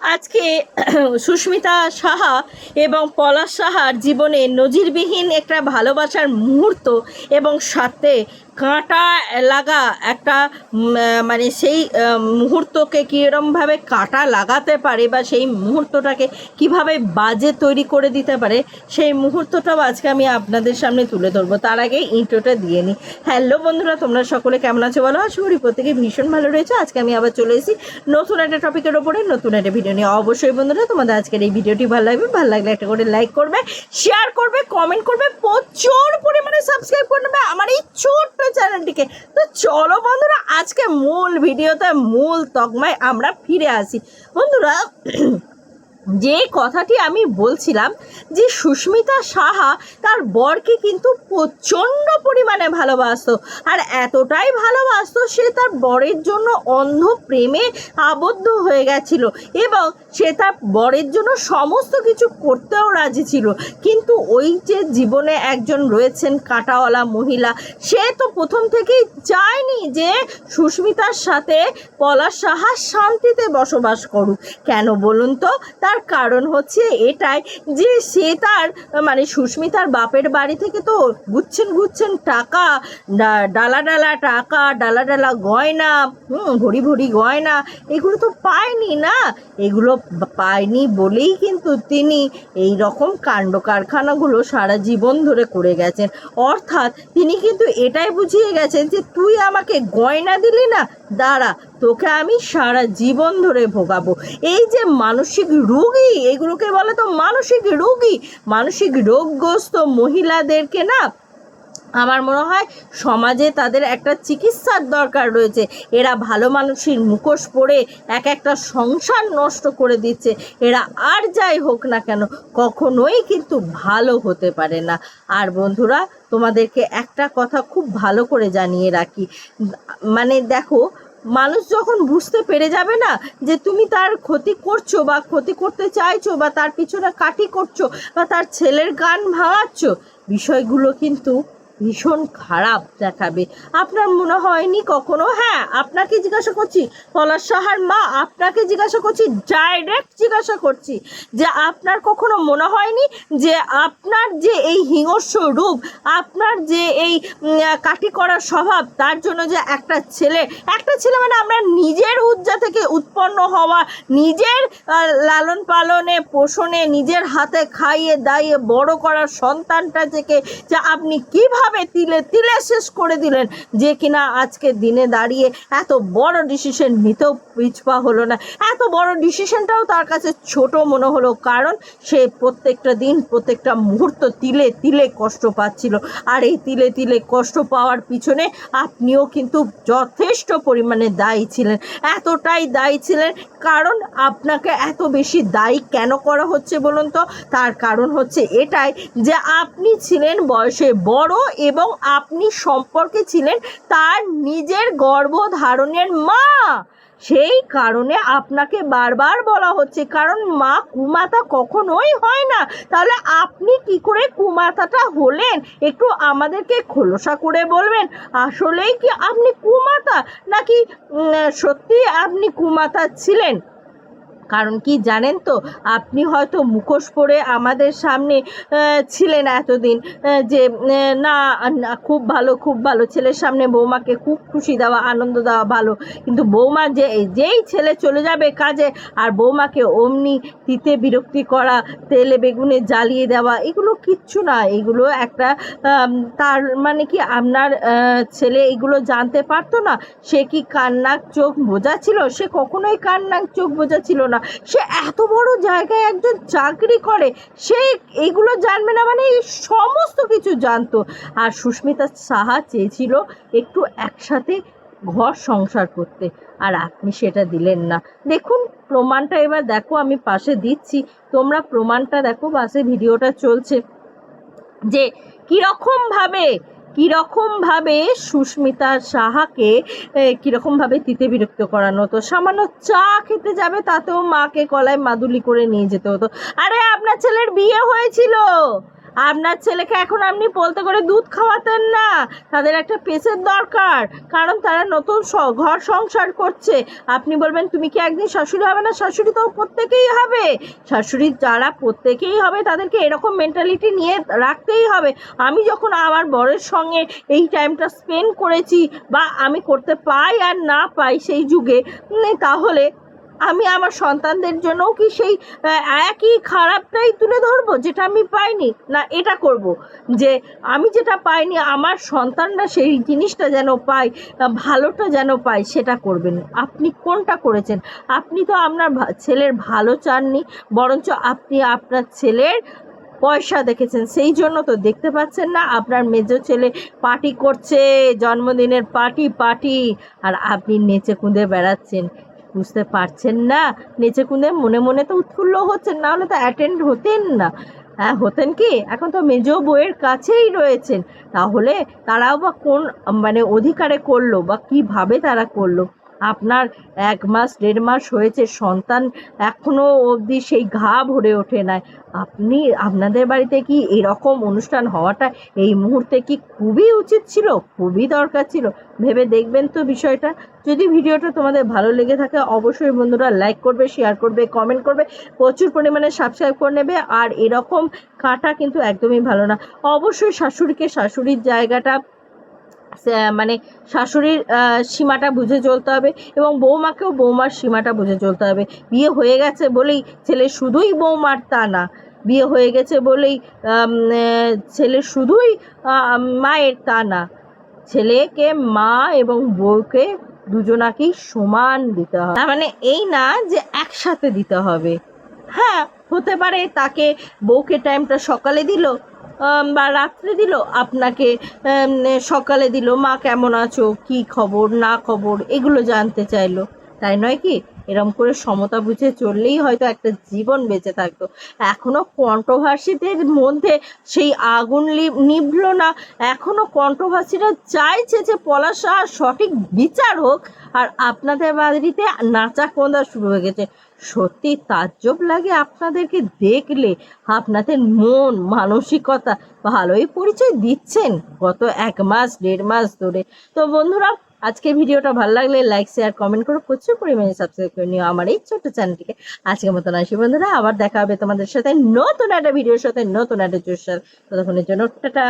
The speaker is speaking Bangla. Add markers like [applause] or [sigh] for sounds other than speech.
আজকে [clears throat] সুস্মিতা সাহা এবং পলাশ সাহার জীবনে নজিরবিহীন একটা ভালোবাসার মুহূর্ত এবং সাথে কাঁটা লাগা একটা মানে সেই মুহূর্তকে কীরমভাবে কাঁটা লাগাতে পারে বা সেই মুহূর্তটাকে কীভাবে বাজে তৈরি করে দিতে পারে, সেই মুহূর্তটাও আজকে আমি আপনাদের সামনে তুলে ধরবো। তার আগে ইন্ট্রোটা দিয়ে নিই। হ্যালো বন্ধুরা, তোমরা সকলে কেমন আছো বলো? আশা করি প্রত্যেকে ভীষণ ভালো রয়েছে। আজকে আমি আবার চলে এসেছি নতুন একটা টপিকের ওপরে নতুন একটা ভিডিও নিয়ে। অবশ্যই বন্ধুরা, তোমাদের আজকের এই ভিডিওটি ভালো লাগবে। ভালো লাগলে একটা করে লাইক করবে শেয়ার করবে কমেন্ট করবে, প্রচুর পরিমাণে সাবস্ক্রাইব করে নেবে আমার এই ছোট্ট চ্যানেলটিকে তো চলো বন্ধুরা আজকে মূল ভিডিওতে মূল তকমায় আমরা ফিরে আসি। বন্ধুরা যে কথাটি আমি বলছিলাম যে সুস্মিতা সাহা তার বরকে কিন্তু প্রচণ্ড পরিমাণে ভালোবাসত। আর এতটাই ভালোবাসতো সে তার বরের জন্য অন্ধ প্রেমে আবদ্ধ হয়ে গেছিল এবং সে তার বরের জন্য সমস্ত কিছু করতেও রাজি ছিল। কিন্তু ওই যে জীবনে একজন রয়েছেন কাঁটাওয়ালা মহিলা, সে তো প্রথম থেকেই চায়নি যে সুস্মিতার সাথে পলাশ সাহা শান্তিতে বসবাস করুক। কেন বলুন তো? তার কারণ হচ্ছে এটাই যে সে তার মানে সুস্মিতার বাপের বাড়ি থেকে তো গুচ্ছেন গুচ্ছেন টাকা ডালা ডালা টাকা, ডালা ডালা গয়না, হুম, ভরি ভরি গয়না, এগুলো তো পায়নি না? এগুলো পায়নি বলেই কিন্তু তিনি এই রকম কাণ্ড কারখানাগুলো সারা জীবন ধরে করে গেছেন। অর্থাৎ তিনি কিন্তু এটাই বুঝিয়ে গেছেন যে তুই আমাকে গয়না দিলি না দাঁড়া, তোকে আমি সারা জীবন ধরে ভোগাবো। এই যে মানসিক রোগী, এগুলোকে বলে তো মানসিক রোগী। মানসিক রোগগ্রস্ত মহিলাদেরকে না আমার মনে হয় সমাজে তাদের একটা চিকিৎসার দরকার রয়েছে। এরা ভালো মানুষের মুখোশ পরে এক একটা সংসার নষ্ট করে দিচ্ছে। এরা আর যাই হোক না কেন, কখনোই কিন্তু ভালো হতে পারে না। আর বন্ধুরা, তোমাদেরকে একটা কথা খুব ভালো করে জানিয়ে রাখি। মানে দেখো, মানুষ যখন বুঝতে পেরে যাবে না যে তুমি তার ক্ষতি করছ বা ক্ষতি করতে চাইছো বা তার পিছনে কাটি করছ বা তার ছেলের গান ভাঙাচ্ছ, বিষয়গুলো কিন্তু ভীষণ খারাপ দেখাবে। আপনার মনে হয়নি কখনো? হ্যাঁ আপনাকে জিজ্ঞাসা করছি, পলাশ সাহার মা আপনাকে জিজ্ঞাসা করছি ডাইরেক্ট জিজ্ঞাসা করছি যে আপনার কখনো মনে হয়নি যে আপনার যে এই হিংস্র রূপ, আপনার যে এই কাটি করার স্বভাব, তার জন্য যে একটা ছেলে একটা ছেলে মানে আমরা নিজের উজ্জা থেকে উৎপন্ন হওয়া, নিজের লালন পালনে, পোষণে, নিজের হাতে খাইয়ে দাইয়ে বড় করার সন্তানটা থেকে যে আপনি কীভাবে তিলে তিলে শেষ করে দিলেন? যে কিনা আজকে দিনে দাঁড়িয়ে এত বড় ডিসিশন নিতেও পিছপা হলো না। এত বড় ডিসিশনটাও তার কাছে ছোট মনে হলো, কারণ সে প্রত্যেকটা দিন, প্রত্যেকটা মুহূর্ত তিলে তিলে কষ্ট পাচ্ছিল। আর এই তিলে তিলে কষ্ট পাওয়ার পিছনে আপনিও কিন্তু যথেষ্ট পরিমাণে দায়ী ছিলেন। এতটাই দায়ী ছিলেন, কারণ আপনাকে এত বেশি দায়ী কেন করা হচ্ছে বলুন তো? তার কারণ হচ্ছে এটাই যে আপনি ছিলেন বয়সে বড় এবং আপনি সম্পর্কে ছিলেন তার নিজের গর্ভধারণের মা। সেই কারণে আপনাকে বারবার বলা হচ্ছে, কারণ মা কুমাতা কখনোই হয় না। তাহলে আপনি কি করে কুমাতাটা হলেন? একটু আমাদেরকে খোলসা করে বলবেন, আসলেই কি আপনি কুমাতা? নাকি সত্যি আপনি কুমাতা ছিলেন? কারণ কি জানেন তো, আপনি হয়তো মুখোশ পরে আমাদের সামনে ছিলেন এতদিন যে না খুব ভালো খুব ভালো, ছেলের সামনে বৌমাকে খুব খুশি দেওয়া, আনন্দ দেওয়া ভালো। কিন্তু বৌমা যে যেই ছেলে চলে যাবে কাজে, আর বৌমাকে অমনি তিতে বিরক্তি করা, তেলে বেগুনে জ্বালিয়ে দেওয়া, এগুলো কিচ্ছু না। এগুলো একটা তার মানে কি আপনার ছেলে এগুলো জানতে পারতো না, সে কি কান্নাক চোখ বোঝা ছিল? সে কখনোই কান্নাক চোখ বোঝা ছিল না। সে এত বড় জায়গায় একজন চাকরি করে, সে এগুলো জানবে না মানে সমস্ত কিছু জানতো। আর সুস্মিতা সাহা চেয়েছিল একটু একসাথে ঘর সংসার করতে, আর আপনি সেটা দিলেন না। দেখুন, প্রমাণটা এবার দেখো, আমি পাশে দিচ্ছি। তোমরা প্রমাণটা দেখো, পাশে ভিডিওটা চলছে। যে কীরকমভাবে কীরকমভাবে সুস্মিতা সাহাকে কীরকমভাবে তিতে বিরক্ত করানো হতো? সামান্য চা খেতে যাবে, তাতেও মাকে কলায় মাদুলি করে নিয়ে যেতে হতো। আরে, আপনার ছেলের বিয়ে হয়েছিল! আপনার ছেলেকে এখন আপনি বলতে করে দুধ খাওয়াতেন না। তাদের একটা পেসের দরকার, কারণ তারা নতুন ঘর সংসার করছে। আপনি বলবেন, তুমি কি একদিন শাশুড়ি হবে না? শাশুড়ি তো প্রত্যেকেই হবে। শাশুড়ি যারা প্রত্যেকেই হবে, তাদেরকে এরকম মেন্টালিটি নিয়ে রাখতেই হবে। আমি যখন আমার বরের সঙ্গে এই টাইমটা স্পেন্ড করেছি, বা আমি করতে পাই আর না পাই সেই যুগে তাহলে আমি আমার সন্তানদের জন্যও কি সেই একই খারাপটাই তুলে ধরবো, যেটা আমি পাইনি? না, এটা করব। যে আমি যেটা পাইনি, আমার সন্তানরা সেই জিনিসটা যেন পায় ভালোটা যেন পায়, সেটা করবেন। আপনি কোনটা করেছেন? আপনি তো আপনার ছেলের ভালো চাননি, বরঞ্চ আপনি আপনার ছেলের পয়সা দেখেছেন। সেই জন্য তো দেখতে পাচ্ছেন না, আপনার মেজো ছেলে পার্টি করছে, জন্মদিনের পার্টি পার্টি, আর আপনি নেচে কুঁদে বেড়াচ্ছেন। বুঝতে পারছেন না। নিচে কুঁদে মনে মনে তো উৎফুল্ল হচ্ছেন, না হলে তো অ্যাটেন্ড হতেন না। হ্যাঁ হতেন কি? এখন তো মেজ বইয়ের কাছেই রয়েছেন। তাহলে তারাও বা কোন মানে অধিকারে করল বা কীভাবে তারা করল? আপনার এক মাস, দেড় মাস হয়েছে, সন্তান এখনও অবধি সেই ঘা ভরে ওঠে নাই আপনি, আপনাদের বাড়িতে কি এরকম অনুষ্ঠান হওয়াটা এই মুহূর্তে কি খুবই উচিত ছিল? খুবই দরকার ছিল। ভেবে দেখবেন তো বিষয়টা। যদি ভিডিওটা তোমাদের ভালো লেগে থাকে, অবশ্যই বন্ধুরা লাইক করবে, শেয়ার করবে, কমেন্ট করবে, প্রচুর পরিমাণে সাবস্ক্রাইব করে নেবে। আর এরকম কাটা কিন্তু একদমই ভালো না। অবশ্যই শাশুড়িকে শাশুড়ির জায়গাটা মানে শাশুড়ির সীমাটা বুঝে চলতে হবে এবং বৌমাকেও বৌমার সীমাটা বুঝে চলতে হবে। বিয়ে হয়ে গেছে বলেই ছেলে শুধুই বৌমার তা না। বিয়ে হয়ে গেছে বলেই ছেলে শুধুই মায়ের তা না। ছেলেকে মা এবং বউকে দুজনাকেই সমান দিতে হবে। তার মানে এই না যে একসাথে দিতে হবে। হ্যাঁ হতে পারে তাকে বউকে টাইমটা সকালে দিল বা রাত্রে দিল? আপনাকে সকালে দিল। মা কেমন আছো? কি খবর? না খবর? এগুলো জানতে চাইলো। তাই নয় কি? এরম করে সমতা বুঝে চললেই হয়তো একটা জীবন বেঁচে থাকতো। এখনও কন্ট্রোভার্সিদের মধ্যে সেই আগুন নিভলো না। এখনও কন্ট্রোভার্সিরা চাইছে যে পলাশ সঠিক বিচার হোক। আর আপনাদের বাড়িতে নাচা কোঁদা শুরু হয়ে গেছে। সত্যি তাজ্জব লাগে আপনাদেরকে দেখলে। আপনাদের মন, মানসিকতা ভালোই পরিচয় দিচ্ছেন গত এক মাস, দেড় মাস ধরে। তো বন্ধুরা আজকে ভিডিওটা ভালো লাগলে লাইক শেয়ার কমেন্ট করে প্রচুর পরিমাণে সাবস্ক্রাইব করে নিও আমার এই ছোট্ট চ্যানেলটিকে আজকের মতন আসি বন্ধুরা, আবার দেখা হবে তোমাদের সাথে নতুন একটা ভিডিওর সাথে, নতুন একটা জোর সাথে ততক্ষণের জন্য টাটা।